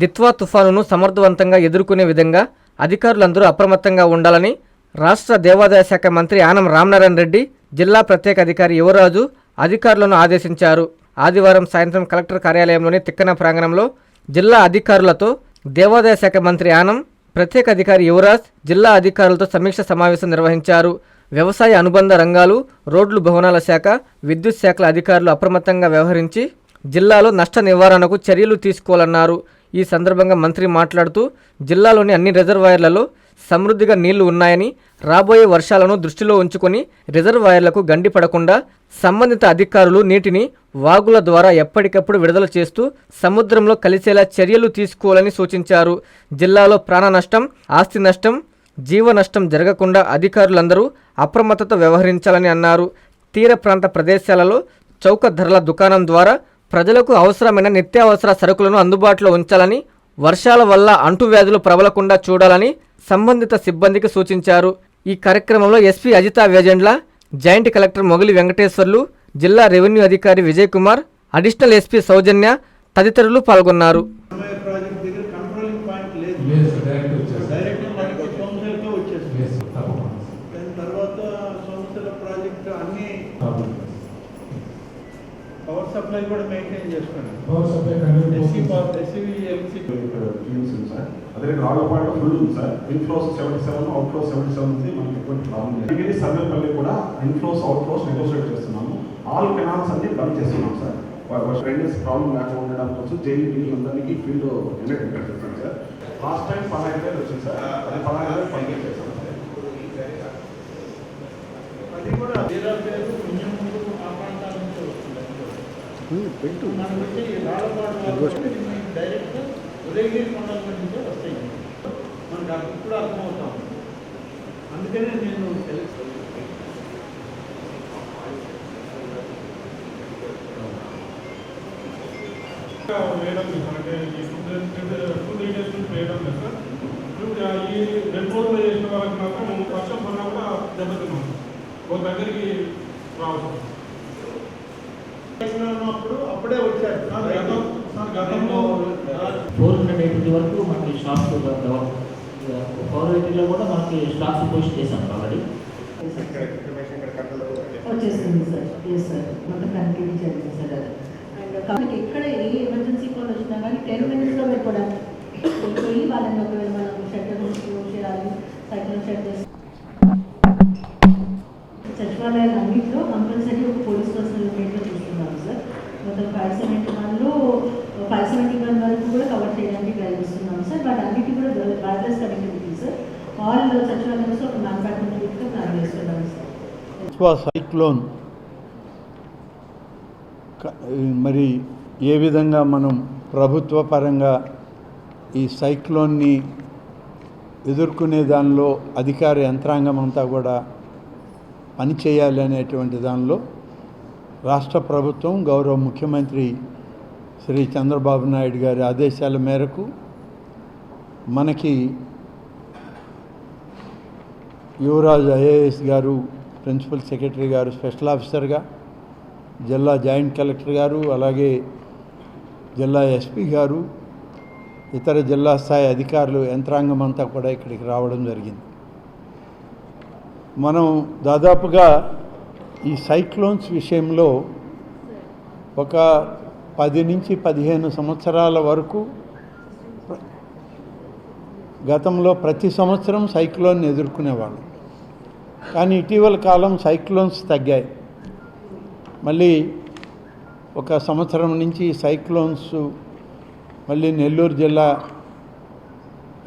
దిత్వా తుఫానును సమర్థవంతంగా ఎదుర్కొనే విధంగా అధికారులందరూ అప్రమత్తంగా ఉండాలని రాష్ట్ర దేవాదాయ శాఖ మంత్రి ఆనం రామనారాయణ రెడ్డి జిల్లా ప్రత్యేక అధికారి యువరాజు అధికారులను ఆదేశించారు. ఆదివారం సాయంత్రం కలెక్టర్ కార్యాలయంలోని తిక్కన ప్రాంగణంలో జిల్లా అధికారులతో దేవాదాయ శాఖ మంత్రి ఆనం ప్రత్యేక అధికారి యువరాజ్ జిల్లా అధికారులతో సమీక్ష సమావేశం నిర్వహించారు. వ్యవసాయ అనుబంధ రంగాలు రోడ్లు భవనాల శాఖ విద్యుత్ శాఖల అధికారులు అప్రమత్తంగా వ్యవహరించి జిల్లాలో నష్ట నివారణకు చర్యలు తీసుకోవాలన్నారు. ఈ సందర్భంగా మంత్రి మాట్లాడుతూ జిల్లాలోని అన్ని రిజర్వాయర్లలో సమృద్ధిగా నీళ్ళు ఉన్నాయని రాబోయే వర్షాలను దృష్టిలో ఉంచుకొని రిజర్వాయర్లకు గండి పడకుండా సంబంధిత అధికారులు నీటిని వాగుల ద్వారా ఎప్పటికప్పుడు విడుదల చేస్తూ సముద్రంలో కలిసేలా చర్యలు తీసుకోవాలని సూచించారు. జిల్లాలో ప్రాణ నష్టం ఆస్తి నష్టం జీవ నష్టం జరగకుండా అధికారులందరూ అప్రమత్తత వ్యవహరించాలని అన్నారు. తీర ప్రాంత ప్రదేశాలలో చౌక ధరల దుకాణం ద్వారా ప్రజలకు అవసరమైన నిత్యావసర సరుకులను అందుబాటులో ఉంచాలని వర్షాల వల్ల అంటువ్యాధులు ప్రబలకుండా చూడాలని సంబంధిత సిబ్బందికి సూచించారు. ఈ కార్యక్రమంలో SP Ajitha Vejendla joint collector Mogali Venkateswarlu జిల్లా రెవెన్యూ అధికారి విజయ్ కుమార్ అడిషనల్ ఎస్పీ సౌజన్య తదితరులు పాల్గొన్నారు. ప్రాజెక్ట్ దగ్గర సార్. ఉంది అదే రాళ్ళపాటు ఫుల్ ఉంది sir. Inflows seventy seven outflows seventy seven ఉంది. మనకి ఎటువంటి ప్రాబ్లం లేదు. డిగ్రీ సర్వేపల్లి కూడా ఇన్ఫ్లోస్ అవుట్ ఫ్లోస్ నెగోషియేట్ చేస్తున్నాము. ఆల్ కెనాల్స్ అన్ని బంద్ చేస్తున్నాం సార్. డ్రైనేజ్ ప్రాబ్లం లేకుండా ఉండడం కోసం జైలు వీళ్ళందరికీ ఫీల్డ్ ఎలక్ట్ చేస్తాం సార్. లాస్ట్ టైం పదహైదు వేలు వచ్చింది సార్. అది పదహైదు వేలు పంపింగ్ చేస్తాం సార్. అది కూడా వేరే పేరు పుణ్యం ముందు ఆ ప్రాంతాల నుంచి వస్తుంది. పెట్టు. మనం వచ్చి రాళ్ళపాడు డైరెక్ట్ ఉదయగిరి కొండల నుంచే వస్తాయి మనకు అప్పుడు కూడా అర్థమవుతాం అందుకనే నేను వేయడం. అంటే ఈ ఫుడ్ ఫుడ్ ఇండస్ట్రీ వేయడం లేదు సార్ ఇప్పుడు ఈ రెండు రోజులు చేసిన వాళ్ళకి మాత్రం వర్షం పడినా కూడా దెబ్బతిన్నాం ఒక దగ్గరికి రావచ్చు అప్పుడే వచ్చారు సార్ గతం సార్ గతంలో ఫోర్ హండ్రెడ్ ఎయిటీ వరకు మనకి స్టాక్స్ కూడా మనకి స్టాక్స్ పోస్ట్ చేశాం ఆల్రెడీ వచ్చేస్తుంది సార్. ఎస్ సార్ మొత్తం కంటిన్యూ చేయాలి సార్ అది. అండ్ కాబట్టి ఎక్కడ ఏ ఎమర్జెన్సీ కాల్ వచ్చినా కానీ టెన్ మినిట్స్లో కూడా వెళ్ళిపోయి వాళ్ళని ఒకవేళ మనం షట్టర్ క్లోజ్ చేయాలి సైకిల్ షట్ చేసి సచివాలయాలు అన్నింటిలో కంపల్సరీ ఒక పోలీస్ పర్సన్ యూనిట్లో చూస్తున్నాం సార్. మొత్తం ఫైవ్ సెవెంటీ వన్లో ఫైవ్ సెవెంటీ వన్ వరకు కూడా కవర్ చేయడానికి ట్రై చేస్తున్నాం సార్ బట్ అన్నిటి కూడా వైర్లెస్ కనెక్టివిటీ సార్ ఆల్ సచివాలయంలో ఒక మ్యానుఫ్యాక్చరింగ్ ప్లాన్ చేస్తున్నాం సార్ ఎక్కువ సైక్లోన్ మరి ఏ విధంగా మనం ప్రభుత్వ పరంగా ఈ సైక్లోన్ని ఎదుర్కొనే దానిలో అధికార యంత్రాంగం అంతా కూడా పనిచేయాలి అనేటువంటి దానిలో రాష్ట్ర ప్రభుత్వం గౌరవ ముఖ్యమంత్రి శ్రీ చంద్రబాబు నాయుడు గారి ఆదేశాల మేరకు మనకి యువరాజ్ ఐఏఎస్ గారు ప్రిన్సిపల్ సెక్రటరీ గారు స్పెషల్ ఆఫీసర్గా జిల్లా జాయింట్ కలెక్టర్ గారు అలాగే జిల్లా ఎస్పీ గారు ఇతర జిల్లా స్థాయి అధికారులు యంత్రాంగం అంతా కూడా ఇక్కడికి రావడం జరిగింది. మనం దాదాపుగా ఈ సైక్లోన్స్ విషయంలో ఒక పది నుంచి పదిహేను సంవత్సరాల వరకు గతంలో ప్రతి సంవత్సరం సైక్లోన్ ఎదుర్కొనేవాళ్ళం. కానీ ఇటీవల కాలం సైక్లోన్స్ తగ్గాయి. మళ్ళీ ఒక సంవత్సరం నుంచి సైక్లోన్స్ మళ్ళీ నెల్లూరు జిల్లా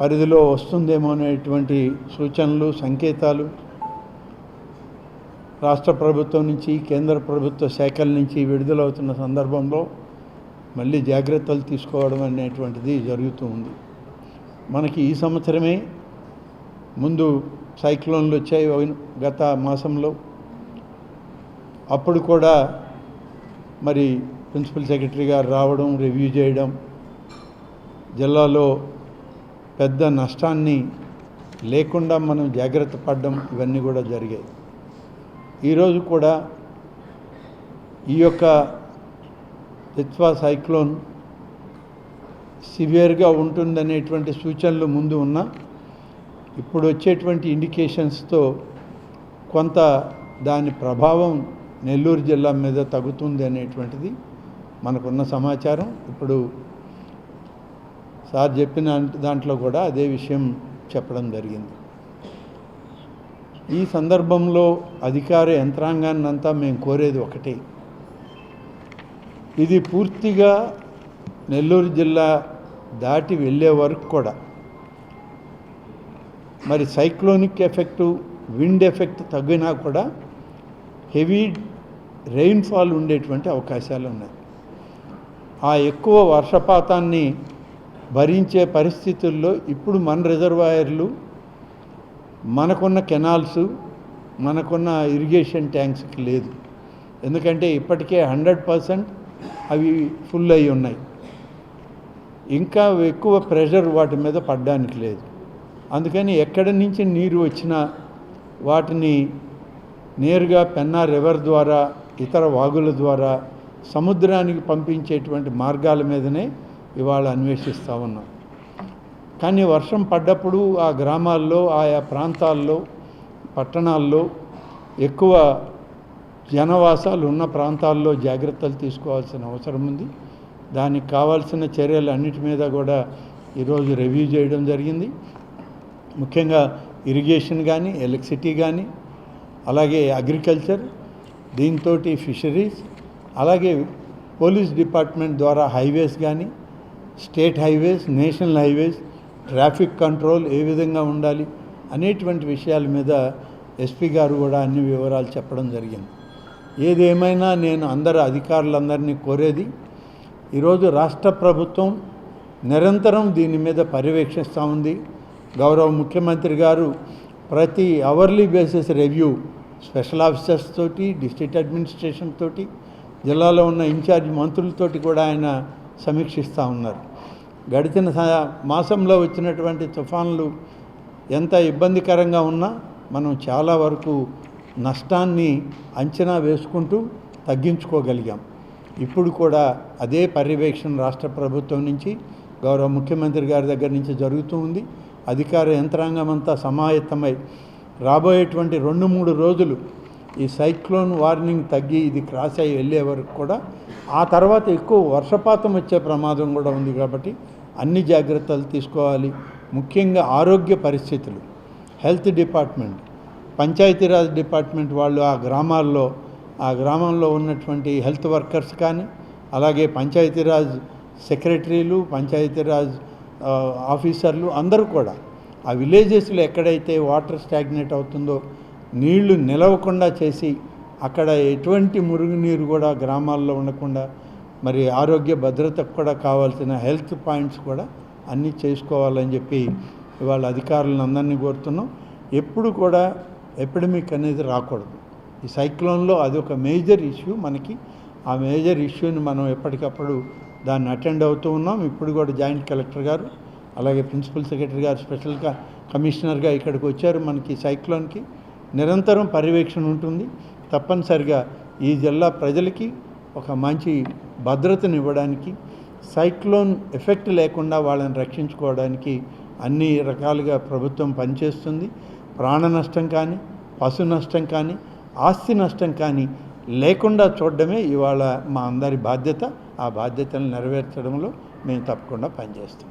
పరిధిలో వస్తుందేమో అనేటువంటి సూచనలు సంకేతాలు. రాష్ట్ర ప్రభుత్వం నుంచి కేంద్ర ప్రభుత్వ శాఖల నుంచి విడుదలవుతున్న సందర్భంలో మళ్ళీ జాగ్రత్తలు తీసుకోవడం అనేటువంటిది జరుగుతూ ఉంది. మనకి ఈ సంవత్సరమే ముందు సైక్లోన్లు వచ్చాయి గత మాసంలో. అప్పుడు కూడా మరి ప్రిన్సిపల్ సెక్రటరీ గారు రావడం రివ్యూ చేయడం జిల్లాలో పెద్ద నష్టాన్ని లేకుండా మనం జాగ్రత్త పడడం ఇవన్నీ కూడా జరిగాయి. ఈరోజు కూడా ఈ యొక్క దిత్వా సైక్లోన్ సివియర్గా ఉంటుందనేటువంటి సూచనలు ముందు ఉన్నా ఇప్పుడు వచ్చేటువంటి ఇండికేషన్స్తో కొంత దాని ప్రభావం నెల్లూరు జిల్లా మీద తగ్గుతుంది అనేటువంటిది మనకున్న సమాచారం. ఇప్పుడు సార్ చెప్పిన దాంట్లో కూడా అదే విషయం చెప్పడం జరిగింది. ఈ సందర్భంలో అధికార యంత్రాంగాన్ని అంతా మేము కోరేది ఒకటే. ఇది పూర్తిగా నెల్లూరు జిల్లా దాటి వెళ్ళే వరకు కూడా మరి సైక్లోనిక్ ఎఫెక్టు విండ్ ఎఫెక్ట్ తగ్గినా కూడా హెవీ రెయిన్ఫాల్ ఉండేటువంటి అవకాశాలు ఉన్నాయి. ఆ ఎక్కువ వర్షపాతాన్ని భరించే పరిస్థితుల్లో ఇప్పుడు మన రిజర్వాయర్లు మనకున్న కెనాల్స్ మనకున్న ఇరిగేషన్ ట్యాంక్స్కి లేదు. ఎందుకంటే ఇప్పటికే హండ్రెడ్ పర్సెంట్ అవి ఫుల్ అయి ఉన్నాయి. ఇంకా ఎక్కువ ప్రెషర్ వాటి మీద పడడానికి లేదు. అందుకని ఎక్కడి నుంచి నీరు వచ్చినా వాటిని నేరుగా పెన్నా రివర్ ద్వారా ఇతర వాగుల ద్వారా సముద్రానికి పంపించేటువంటి మార్గాల మీదనే ఇవాళ అన్వేషిస్తూ ఉన్నాం. కానీ వర్షం పడ్డప్పుడు ఆ గ్రామాల్లో ఆయా ప్రాంతాల్లో పట్టణాల్లో ఎక్కువ జనవాసాలు ఉన్న ప్రాంతాల్లో జాగ్రత్తలు తీసుకోవాల్సిన అవసరం ఉంది. దానికి కావాల్సిన చర్యలు అన్నిటి మీద కూడా ఈరోజు రివ్యూ చేయడం జరిగింది. ముఖ్యంగా ఇరిగేషన్ కానీ ఎలక్ట్రిసిటీ కానీ అలాగే అగ్రికల్చర్ దీంతో ఫిషరీస్ అలాగే పోలీస్ డిపార్ట్మెంట్ ద్వారా హైవేస్ కానీ state highways national highways traffic control ఏ విధంగా ఉండాలి అనేటువంటి విషయాల మీద ఎస్పీ గారు కూడా అన్ని వివరాలు చెప్పడం జరిగింది. ఏదేమైనా నేను అందరు అధికారులందరినీ కోరేది ఈరోజు రాష్ట్ర ప్రభుత్వం నిరంతరం దీని మీద పర్యవేక్షిస్తూ ఉంది. గౌరవ ముఖ్యమంత్రి గారు ప్రతి hourly basis review special officers తోటి డిస్ట్రిక్ట్ అడ్మినిస్ట్రేషన్ తోటి జిల్లాలో ఉన్న ఇన్ఛార్జ్ మంత్రులతోటి కూడా ఆయన సమీక్షిస్తూ ఉన్నారు. గడిచిన మాసంలో వచ్చినటువంటి తుఫాన్లు ఎంత ఇబ్బందికరంగా ఉన్నా మనం చాలా వరకు నష్టాన్ని అంచనా వేసుకుంటూ తగ్గించుకోగలిగాం. ఇప్పుడు కూడా అదే పర్యవేక్షణ రాష్ట్ర ప్రభుత్వం నుంచి గౌరవ ముఖ్యమంత్రి గారి దగ్గర నుంచి జరుగుతూ ఉంది. అధికార యంత్రాంగం అంతా సమాయత్తమై రాబోయేటువంటి రెండు మూడు రోజులు ఈ సైక్లోన్ వార్నింగ్ తగ్గి ఇది క్రాస్ అయ్యి వెళ్ళే వరకు కూడా ఆ తర్వాత ఎక్కువ వర్షపాతం వచ్చే ప్రమాదం కూడా ఉంది కాబట్టి అన్ని జాగ్రత్తలు తీసుకోవాలి. ముఖ్యంగా ఆరోగ్య పరిస్థితులు. Health department. పంచాయతీరాజ్ డిపార్ట్మెంట్ వాళ్ళు ఆ గ్రామాల్లో ఆ గ్రామంలో ఉన్నటువంటి హెల్త్ వర్కర్స్ కానీ అలాగే పంచాయతీరాజ్ సెక్రటరీలు పంచాయతీరాజ్ ఆఫీసర్లు అందరూ కూడా ఆ విలేజెస్లో ఎక్కడైతే వాటర్ స్టాగ్నేట్ అవుతుందో నీళ్ళు నిలవకుండా చేసి అక్కడ ఎటువంటి మురుగునీరు కూడా గ్రామాల్లో ఉండకుండా మరి ఆరోగ్య భద్రతకు కూడా కావాల్సిన హెల్త్ పాయింట్స్ కూడా అన్నీ చేసుకోవాలని చెప్పి ఇవాళ అధికారులను అందరినీ కోరుతున్నాం. ఎప్పుడు కూడా ఎపిడమిక్ అనేది రాకూడదు. ఈ సైక్లోన్లో అది ఒక మేజర్ ఇష్యూ మనకి. ఆ మేజర్ ఇష్యూని మనం ఎప్పటికప్పుడు దాన్ని అటెండ్ అవుతూ ఉన్నాం. ఇప్పుడు కూడా జాయింట్ కలెక్టర్ గారు అలాగే ప్రిన్సిపల్ సెక్రటరీ గారు స్పెషల్గా కమిషనర్గా ఇక్కడికి వచ్చారు మనకి సైక్లోన్కి నిరంతరం పర్యవేక్షణ ఉంటుంది. తప్పనిసరిగా ఈ జిల్లా ప్రజలకి ఒక మంచి భద్రతను ఇవ్వడానికి సైక్లోన్ ఎఫెక్ట్ లేకుండా వాళ్ళని రక్షించుకోవడానికి అన్ని రకాలుగా ప్రభుత్వం పనిచేస్తుంది. ప్రాణ నష్టం కానీ పశు నష్టం కానీ ఆస్తి నష్టం కానీ లేకుండా చూడడమే ఇవాళ మా అందరి బాధ్యత. ఆ బాధ్యతను నెరవేర్చడంలో మేము తప్పకుండా పనిచేస్తాం.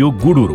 మరియు గూడూరు.